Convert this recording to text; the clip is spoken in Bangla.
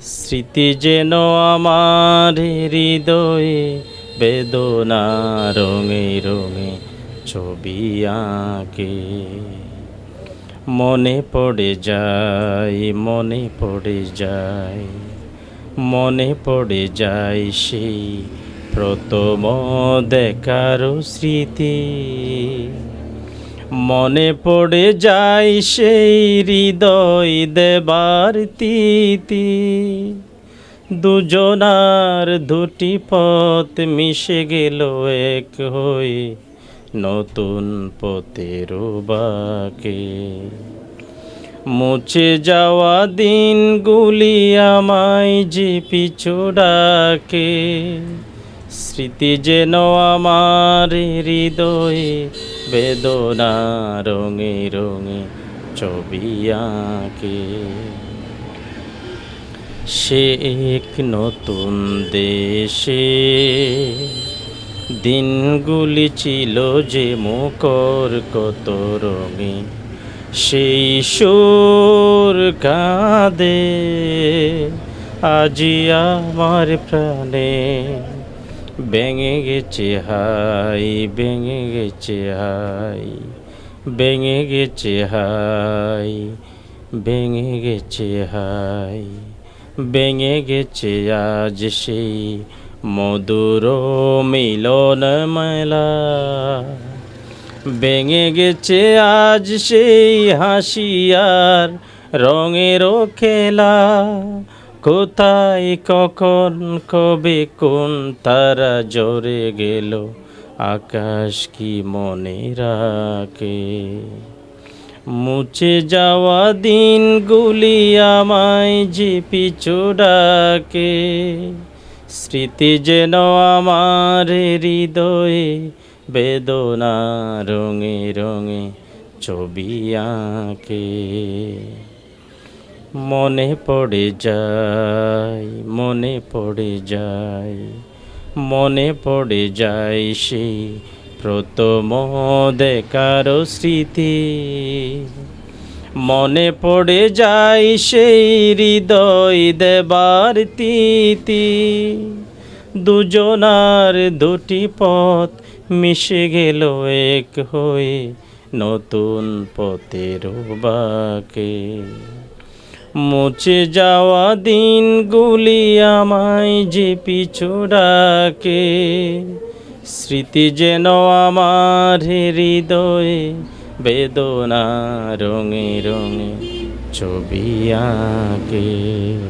স্মৃতি যেন আমার হৃদয়ে বেদনা রঙে রঙে ছবি আঁকে। মনে পড়ে যায়, মনে পড়ে যায়, মনে পড়ে যায় সেই প্রথম দেখার স্মৃতি। মনে পড়ে যায় সেই হৃদয় দেবার তিতি। দুজনার দুটি পথ মিশে গেল এক হয়ে নতুন পথের বাকে। মুছে যাওয়া দিন দিনগুলি আমায় যে পিছু ডাকে, স্মৃতি যেন আমার হৃদয়ে বেদনা রঙে রঙে ছবি আঁকে। সে এক নতুন দেশে, দিনগুলি ছিল যে মুখর কত রঙে, সেই সুর কাঁদে। আজি আমার প্রাণে ভেঙে গেছে হাই, ভেঙে গেছে হাই, ভেঙে গেছে হাই, ভেঙে গেছে হাই, ভেঙে গেছে আজ সেই মধুর মিলন মেলা। ভেঙে গেছে আজ সেই হাসিয়ার রঙেরও খেলা। কোথায় কখন, কবে কোন তারা জরে গেল, আকাশ কি মনে রাখে? মুছে যাওয়া দিনগুলি আমায় যে পিছু স্মৃতি যেন আমার হৃদয়ে বেদনা রঙে রঙে ছবি আঁকে। মনে পড়ে যায়, মনে পড়ে যায়, মনে পড়ে যায় সেই প্রথম দেখার স্মৃতি। মনে পড়ে যায় সেই হৃদয় দেবার তিতি। দুজনার দুটি পথ মিশে গেল এক হয়ে নতুন পথের বাকে। মুছে যাওয়া দিন গুলি আমায় যে পিছু ডাকে, স্মৃতি যেন আমার হৃদয়ে বেদনা রঙে রঙে ছবি আঁকে।